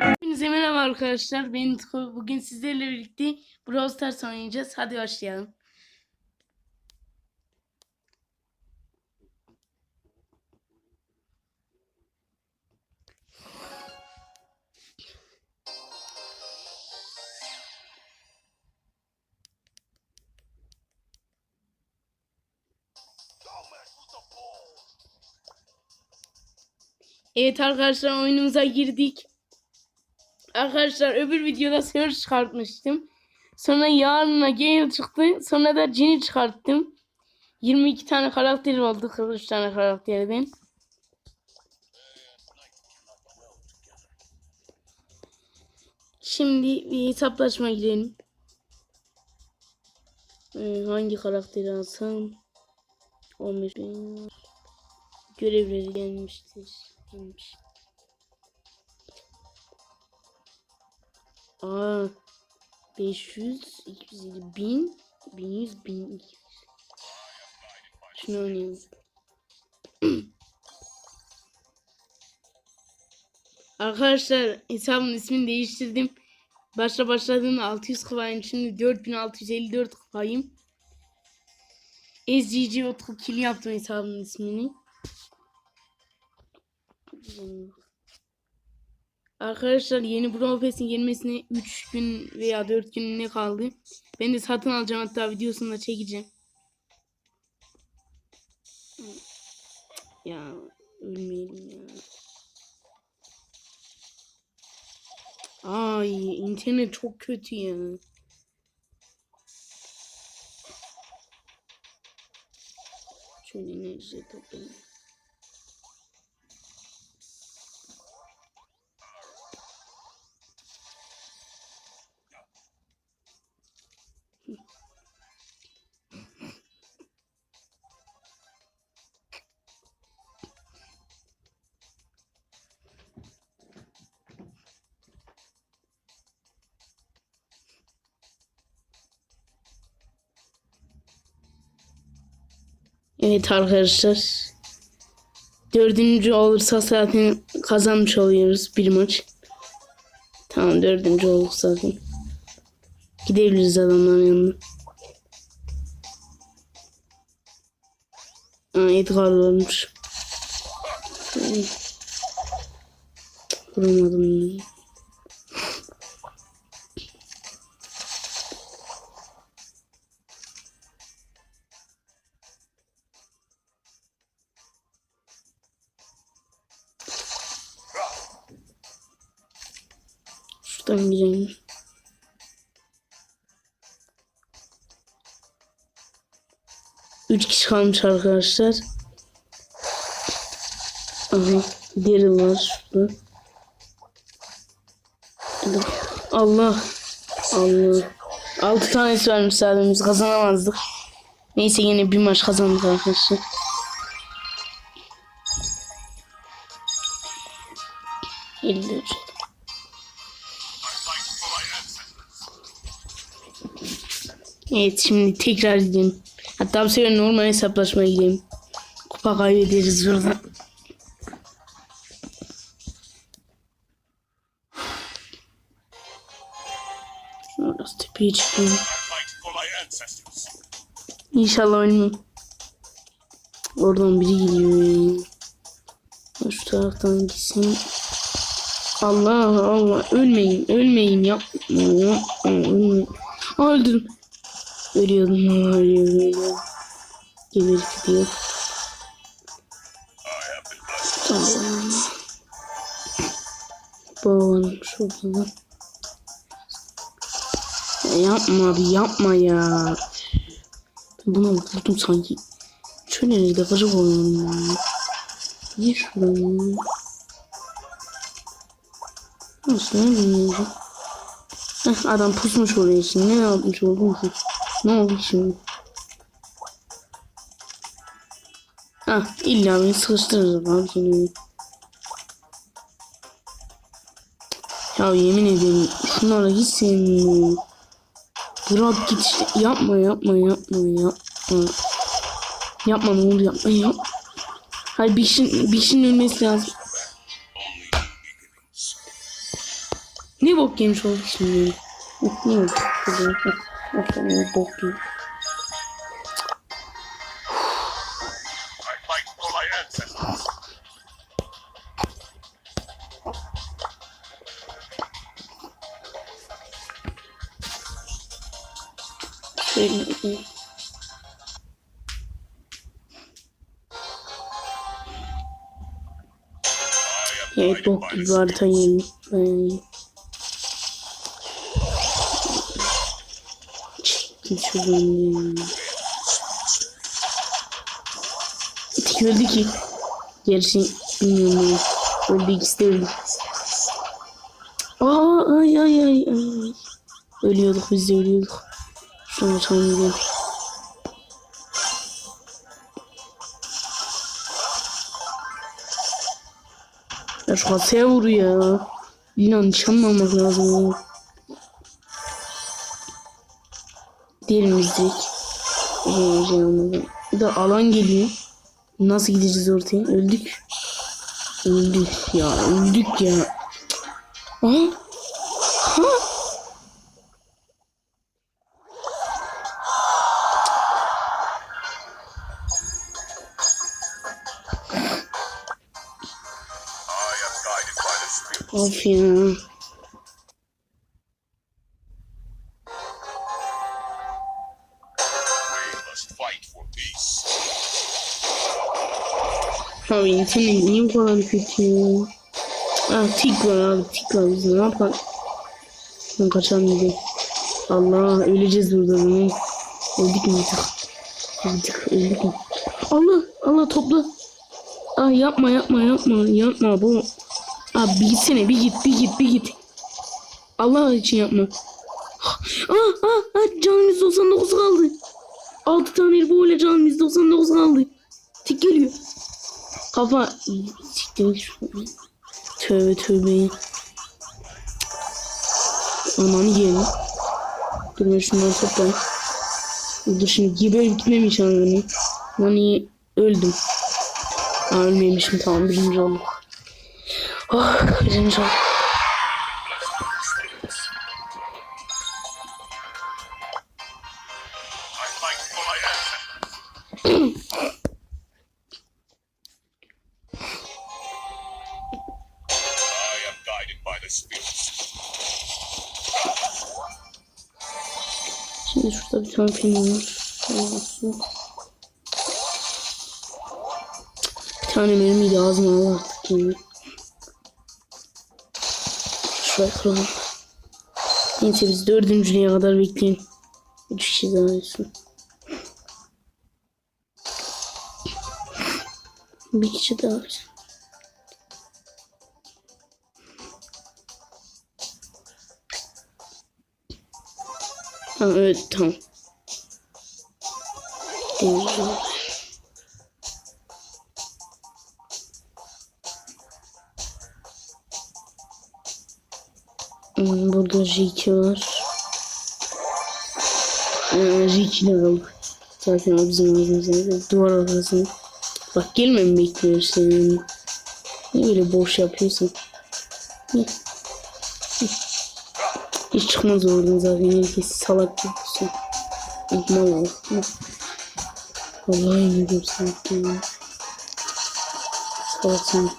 Hepinize merhaba arkadaşlar. Ben Utku. Bugün sizlerle birlikte Brawl Stars oynayacağız. Hadi başlayalım. Evet arkadaşlar oyunumuza girdik. Arkadaşlar öbür videoda Search çıkartmıştım. Sonra yarına Gale çıktı. Sonra da Jenny çıkarttım. 22 tane karakter oldu. 43 tane karakterden. Şimdi bir hesaplaşma girelim. Ee, hangi karakteri alsam? 15 bin. Görevleri gelmiştir. Gelmiş. Aa, 500, 250, 1000, 1100, 1200. Şunu oynayalım. Arkadaşlar hesabın ismini değiştirdim. Başta başladığımda 600 kupayım. Şimdi 4654 kupayım. SGG Utku kill yaptım hesabın ismini. Arkadaşlar yeni Brawl Pass'in gelmesine 3 gün veya 4 gün ne kaldı. Ben de satın alacağım hatta videosunu da çekeceğim. Ya ölmeyelim ya. Ay internet çok kötü ya. Şöyle enerji toplayayım. Evet arkadaşlar. Dördüncü olursa zaten kazanmış oluyoruz bir maç. Tamam dördüncü olduk zaten. Gidebiliriz adamların yanına. Aa, Edgar olmuş. Vuramadım. Şuradan girelim. Üç kişi kalmış arkadaşlar. Aha, Daryl var şurada. Allah. Allah. Altı tanesi vermiş biz kazanamazdık. Neyse yine bir maç kazandık arkadaşlar. Evet şimdi tekrar gidelim. Hatta bu sefer normal hesaplaşmaya gidelim. Kupa kaybederiz burada. Orası tepeye çıkıyor. İnşallah ölmem. Oradan biri. Ben Şu taraftan gitsin. Allah Allah ölmeyin ölmeyin yapma yapma ölmeyin. Aa, öldüm. Ölüyordum ölüyorum ölüyorum. Gelir gidiyor. Tamam. Babanım şurada. Ya yapma abi yapma ya. Buna vurdum sanki. Şöyle nerede gıcık oluyorum ya. Niye şuraya? Nasıl ne bilmiyorum. Adam pusmuş oraya şimdi. Ne yapmış oldum ki? Ne oldu şimdi? Ah illa beni sıkıştırırız abi seni. Ya yemin ederim şunlara hiç sevmiyorum. Bırak git işte. Yapma yapma yapma yapma. Yapma ne olur yapma yap. Hayır bir kişinin, bir kişinin ölmesi lazım. Ne bok yemiş olduk şimdi? Ne oldu? Ne bok yemiş. I fight for my ancestors. Şöyle- I am Ya guided bok by gibi the harita yedim. Ben... Çekil şuradan ya. Tek öldü ki. Gerçi bilmiyorum ben. Öldü ikisi de öldü. Aa ay ay ay ay. Ölüyorduk biz de ölüyorduk. Şunu açalım gidelim. Ya şu kasaya vur ya. Mı almak lazım ya. Şey anladım. Bir de alan geliyor. Nasıl gideceğiz ortaya? Öldük. Öldük ya. Öldük ya. Ha? Spirits. Of ya. Abi internet niye bu kadar kötü? Ah tik var abi tik var biz ne yapalım? Ben kaçamayacağım. Allah öleceğiz burada bunu. Öldük mü artık? Öldük öldük mü? Allah Allah topla. Ah yapma yapma yapma yapma bu. Abi bir gitsene bir git bir git bir git. Allah için yapma. Ah ah ah canımız 99 kaldı. 6 tane böyle canımız 99 kaldı. Tik geliyor. Kafa siktir şu. Tövbe tövbe. Aman yiyelim. Dur ben şunları toplayayım. Dur şimdi gibi gitmemiş anlamı. Lan iyi öldüm. Aa, ölmemişim tamam birinci olduk. Oh birinci olduk. Şimdi şurada bir tane film var. Olsun. Bir tane mermiyi de ağzıma al artık yani. Şuraya kıralım. Neyse biz dördüncülüğe kadar bekleyin. Üç kişi daha olsun. Bir kişi daha olsun. Ha evet tamam. Deneyeceğim. Hmm, Burada J2 var. Ee, J2 de aldık. Zaten o bizim ağzımızda. Duvar arkasında. Bak gelmemi bekliyor işte yani. Niye böyle boş yapıyorsun? Hı. Hiç çıkmaz oradan zaten. Herkes salak yapıyorsun. Mal ol. Vallahi diyorum salak ya. Salaksın.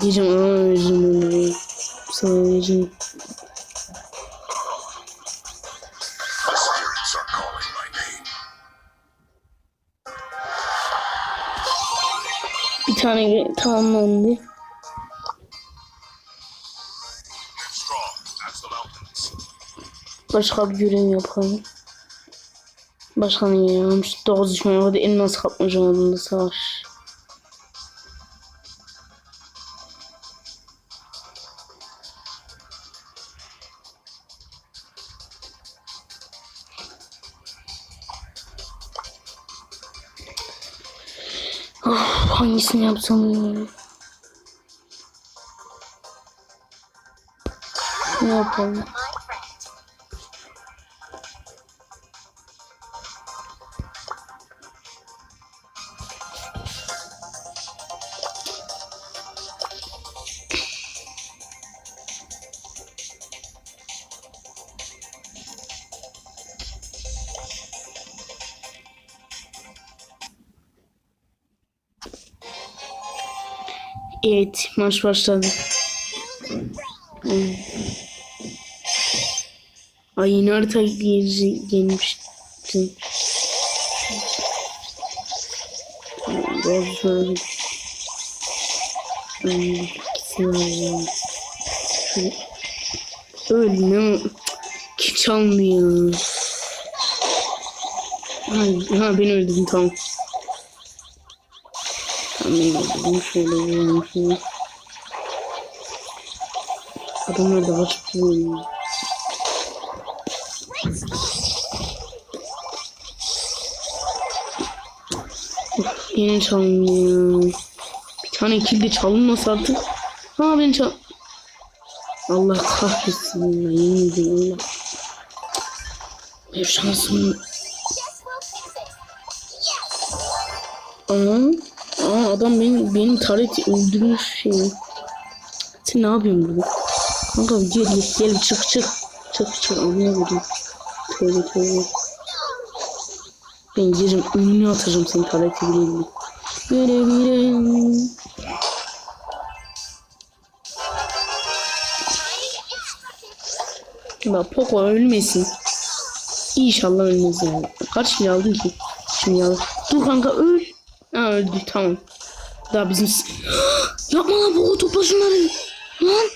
Diyeceğim ama vereceğim onu. Sana vereceğim. Bir tane tamamlandı. Başka bir görev yapalım. Başka ne ya? Şu 9 düşman orada elmas kapmaca adında savaş. Oh, hangisini yapsam ya? Ne yapalım? Evet maç başladı. Ay yeni harita gel- gelmişti. Biraz şöyle. Ay, ikisi var ya. Şöyle. Öyle mi? Kim çalmıyor? Ay, ha beni öldürdün tamam. Öldürdün. Şöyle şunu. Adamlar da. Hmm. Of, Yine çalmıyor. Bir tane kill de çalınmasa artık. Ha beni çal... Allah kahretsin ya. Yemin ederim Allah. Bir şansım. Aa adam beni, benim taret öldürmüş şey. Sen ne yapıyorsun burada? Kanka gel gel, gel çık çık. Çık çık koydum. Tövbe tövbe. Ben yerim önüne atacağım senin tareti bile bile. Görebilirim. Bak Poco ölmesin. İnşallah ölmez yani. Kaç kilo aldın ki? Şimdi ya. Dur kanka öl. Ha öldü tamam. Daha bizim... Yapma lan Poco topla şunları. Lan.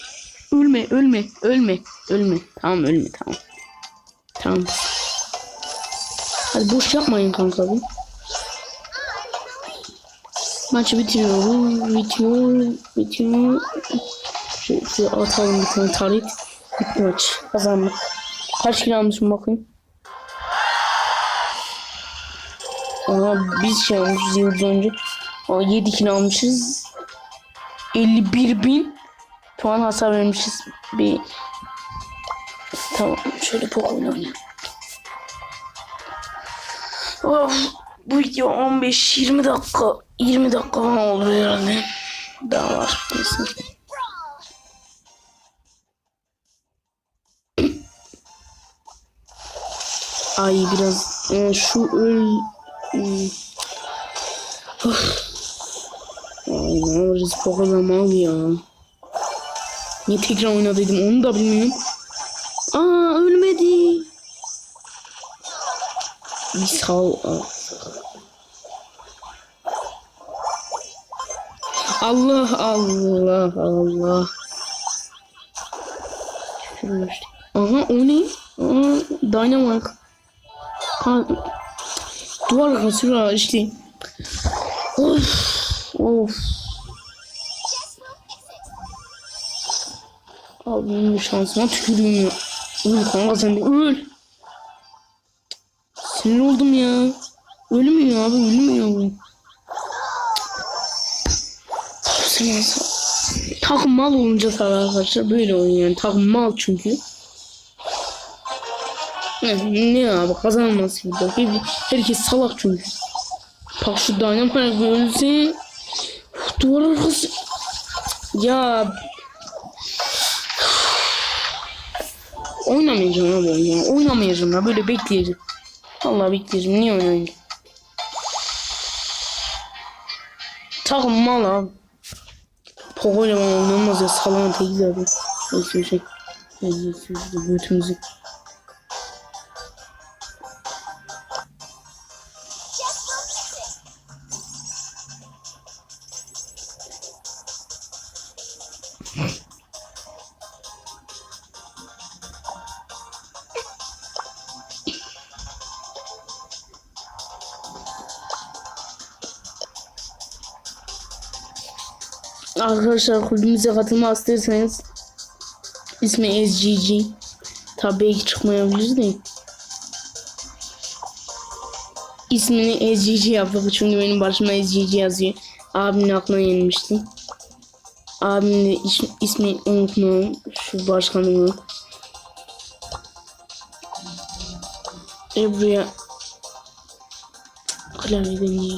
Ölme ölme ölme ölme. Tamam ölme tamam. Tamam. Hadi boş yapmayın kanka bir. Maçı bitiriyoruz. Bitiyor. Bitiyor. Şöyle, şöyle atalım bir tane tarih. Bitti maç. Kazandık. Kaç kilo almışım bakayım. Aha biz şey almışız yıldız önce. Aa, 7 kilo almışız. 51 bin puan hasar vermişiz. Bir Tamam şöyle Poco'yla oynayalım. Of, bu video 15-20 dakika 20 dakika falan oldu herhalde. Daha var. Neyse. Ay biraz e, şu öl Hmm. Of. Ne yapacağız bu kadar mal ya. Niye tekrar oynadıydım onu da bilmiyorum. Aa ölmedi. Bir sal. Allah Allah Allah. Aha o ne? Aa, Dynamite. Ha, duvar kasıyor işte. Of. Of. Abi benim şansıma tükürüyorum ya. Öl kanka sen de öl. Sinir oldum ya. Ölmüyor abi ölmüyor. Sen nasıl- Takım mal olunca arkadaşlar böyle oynuyor yani. Takım mal çünkü. Ne, abi kazanmaz. Her- Herkes salak çünkü. Bak şu Dynamite ölse duvar arkası. Ya Oynamayacağım abi oyunu ya. Oynamayacağım ya. Böyle bekleyeceğim. Vallahi bekleyeceğim. Niye oynayayım? Takım mal abi. Pogoyla oynanmaz ya. Teki zaten. Neyse şey. Neyse şurada götümüzü. Arkadaşlar kulübümüze katılmak isterseniz ismi SGG. Tabii belki çıkmayabilir de. İsmini SGG yaptık çünkü benim başıma SGG yazıyor. Abimin aklına yenmişti. Abimin de iş, ismi unutmam. Şu başkanımı. E buraya klavyeden niye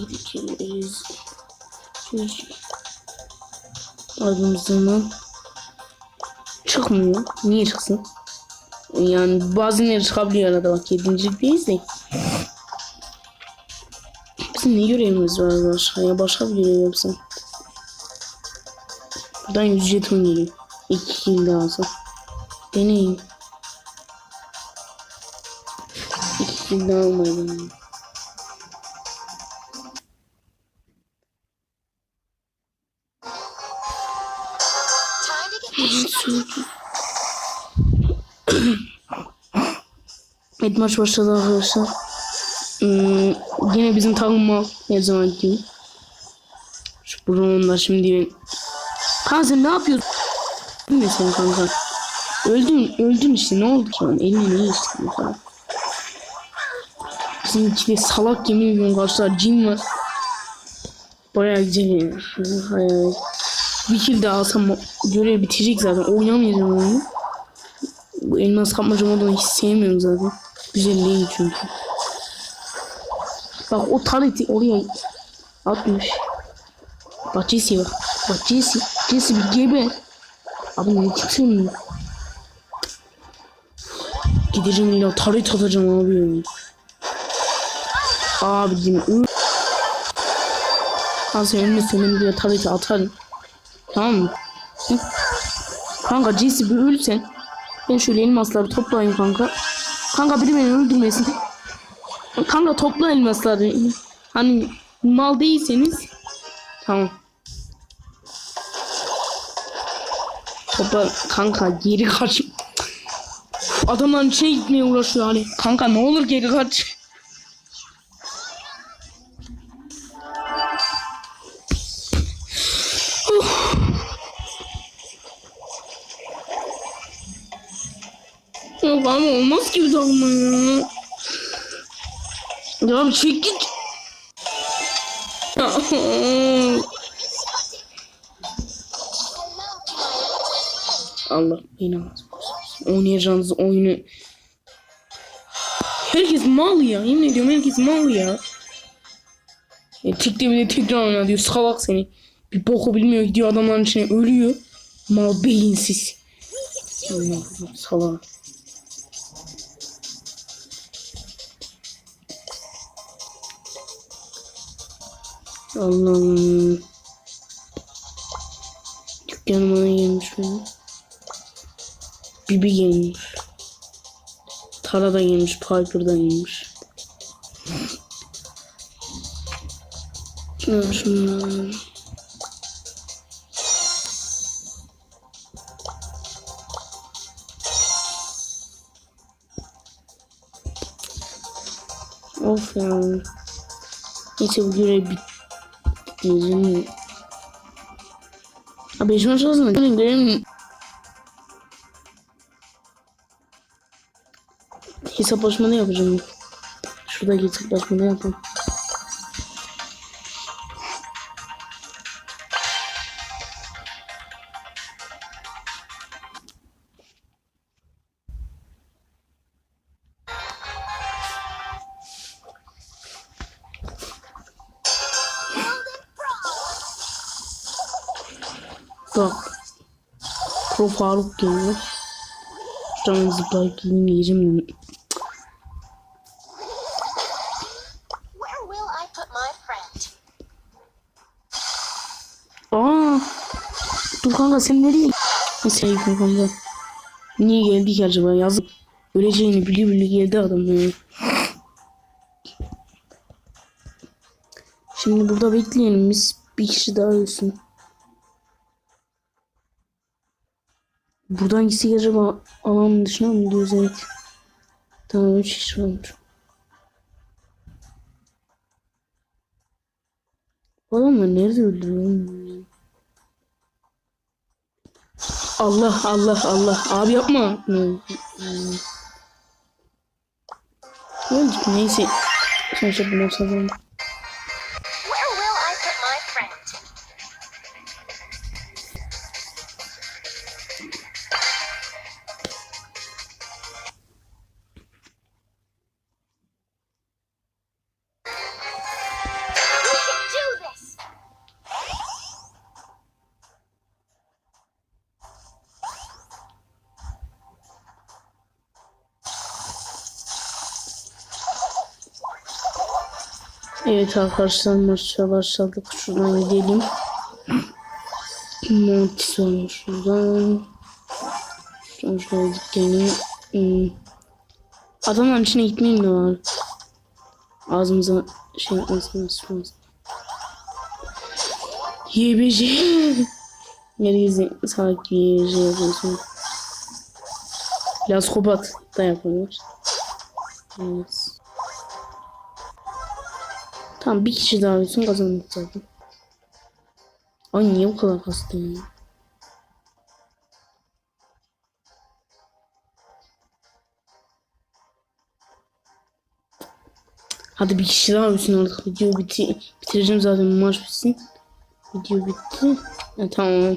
gidiyoruz? Ardımızdan çıkmıyor. Niye çıksın? Yani bazen çıkabiliyor arada bak yedincilikteyiz de. Bizim ne görevimiz var başka ya başka bir görev yapsam. Buradan 100 jeton geliyor. 2 kill de alsam. Deneyin. 2 kill almayalım. Trying Evet maç başladı arkadaşlar. Hmm, yine bizim takım mal her zaman gibi. Şu Bruno'nun da şimdi. Kanka sen ne yapıyorsun? Bilmiyorum sen kanka. Öldün, öldün işte ne oldu şu an? Eline ne geçti kanka? Bizim içinde salak yemin ediyorum karşılar cin var. Bayağı güzel yani. Hayal. Bir kill daha alsam görev bitecek zaten. Oynamayacağım oyunu. Bu elmas kapmaca modunu hiç sevmiyorum zaten. Güzel değil çünkü. Bak o tarihti oraya atmış. Bak Jesse bak. Bak Jesse. Jesse bir geber. Abi ne çıksın Gideceğim illa tarih atacağım abi. ya. Abicim. sen önüne senin bir tarih atarım. Tamam mı? Hı? Kanka Jesse bir ölsen. Ben şöyle elmasları toplayayım kanka. Kanka biri beni öldürmesin. Kanka topla elmasları. Hani mal değilseniz. Tamam. Topla kanka geri kaç. Adamların içine gitmeye uğraşıyor Ali. Kanka ne olur geri kaç. Takma ya. Ya çek git. Allah beni almaz. Oynayacağınız oyunu. Herkes mal ya. Yemin ediyorum herkes mal ya. E, tikte bile tekrar oyna diyor. Salak seni. Bir boku bilmiyor gidiyor adamların içine ölüyor. Mal beyinsiz. Allah. Allah'ım. Dükkanıma gelmiş benim? Bibi gelmiş. Tara da gelmiş. Piper da gelmiş. Of ya. Neyse bu görev bitti. Diyeceğim. Abi hiç maç olsun. Benim görevim hesaplaşma ne yapacağım? Şuradaki hesaplaşma ne yapalım? Faruk geliyor. Şuradan zıplayıp gideyim friend? Aa. Dur kanka sen nereye? Neyse yakın kanka. Niye geldi ki acaba yazık. Öleceğini bili bili geldi adam ya. Şimdi burada bekleyelim biz. Bir kişi daha ölsün. Buradan gitsek acaba alanın dışına mı evet. Tamam 3 kişi olmuş. Bu adamlar nerede öldürüyor? Allah Allah Allah. Abi yapma. Ne? Neyse. Sonuçta bu maç Evet arkadaşlar maça başladık. Şuradan gidelim. Mortis var şuradan. Şuradan şöyle dükkanı. Hmm. Adamların içine gitmeyeyim mi var? Ağzımıza şey yapmasın nasıl YBC. Nereye sanki YBC yapıyorsun. Laskopat da yapıyorlar. Evet. Tamam bir kişi daha olsun kazandık zaten. Ay niye bu kadar kastın ya? Hadi bir kişi daha olsun artık. Video bitti. Bitireceğim zaten maç bitsin. Video bitti. Ha, tamam.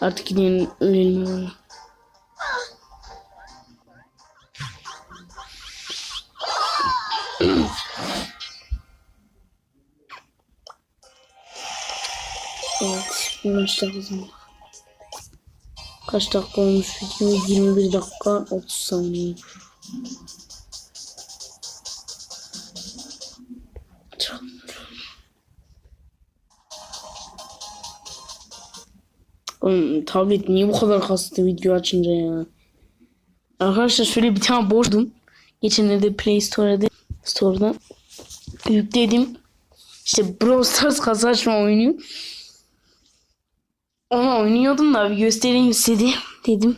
Artık gidelim ölelim. abi. Evet. Daha kazandık. Kaç dakika olmuş video? 21 dakika 30 saniye. Oğlum tablet niye bu kadar kastı video açınca ya? Arkadaşlar şöyle bir tane boştum. Geçenlerde Play Store'da Store'da yükledim. İşte Brawl Stars kasa açma oyunu. Ama oynuyordum da bir göstereyim size dedim.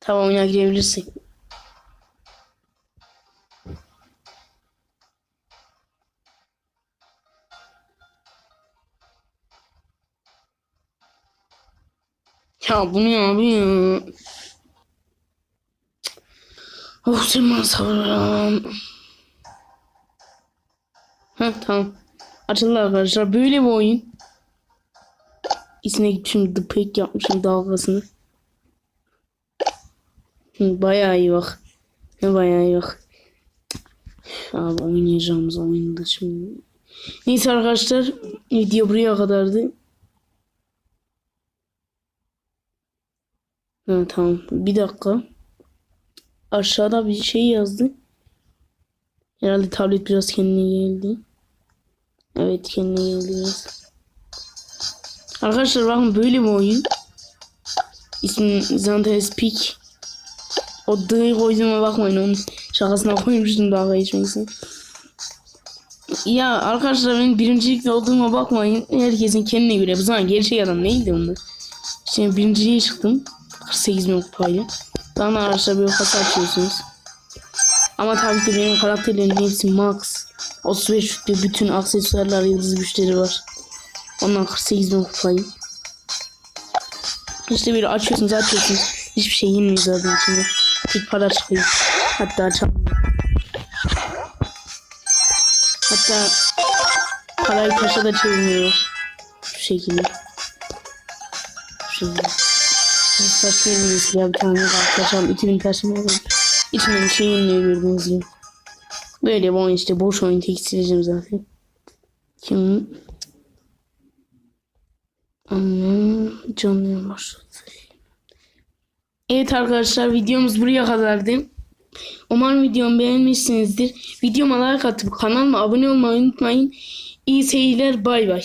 Tamam oyuna girebilirsin. Ya bu ne abi ya? Oh sen bana sabır ya. Heh tamam. Açıldı arkadaşlar. Böyle bir oyun. İçine gitmişim The Pack yapmışım dalgasını. Bayağı iyi bak. Bayağı iyi bak. Abi oynayacağımız oyunda şimdi. Neyse arkadaşlar. Video buraya kadardı. Ha, tamam. Bir dakika. Aşağıda bir şey yazdı. Herhalde tablet biraz kendine geldi. Evet kendine geldi biraz. Arkadaşlar bakın böyle bir oyun. İsmi Zantes Peak. O dığı koyduğuma bakmayın onun şakasına koymuştum dalga geçmek için. Ya arkadaşlar benim birincilikte olduğuma bakmayın. Herkesin kendine göre. Bu zaman gerçek adam neydi onlar? İşte birinciliğe çıktım. 48 bin kupayla. Daha arkadaşlar böyle kasa açıyorsunuz. Ama tabii ki benim karakterlerin hepsi max. 35 şükrü bütün aksesuarlar yıldız güçleri var. Ondan 48 bin kupayım. İşte böyle açıyorsunuz açıyorsunuz. Hiçbir şey inmiyor zaten içinde. Bir para çıkıyor. Hatta açalım. Hatta parayı taşa da çevirmiyor. Şu şekilde. Şu. Saçma bir ya bir tane var. Kaçalım 2000 taşıma olur. İçinden bir şey inmiyor gördüğünüz gibi. Böyle bir oyun işte boş oyun tek sileceğim zaten. Kim? Annem canlıya başladı. Evet arkadaşlar videomuz buraya kadardı. Umarım videomu beğenmişsinizdir. Videoma like atıp kanalıma abone olmayı unutmayın. İyi seyirler bay bay.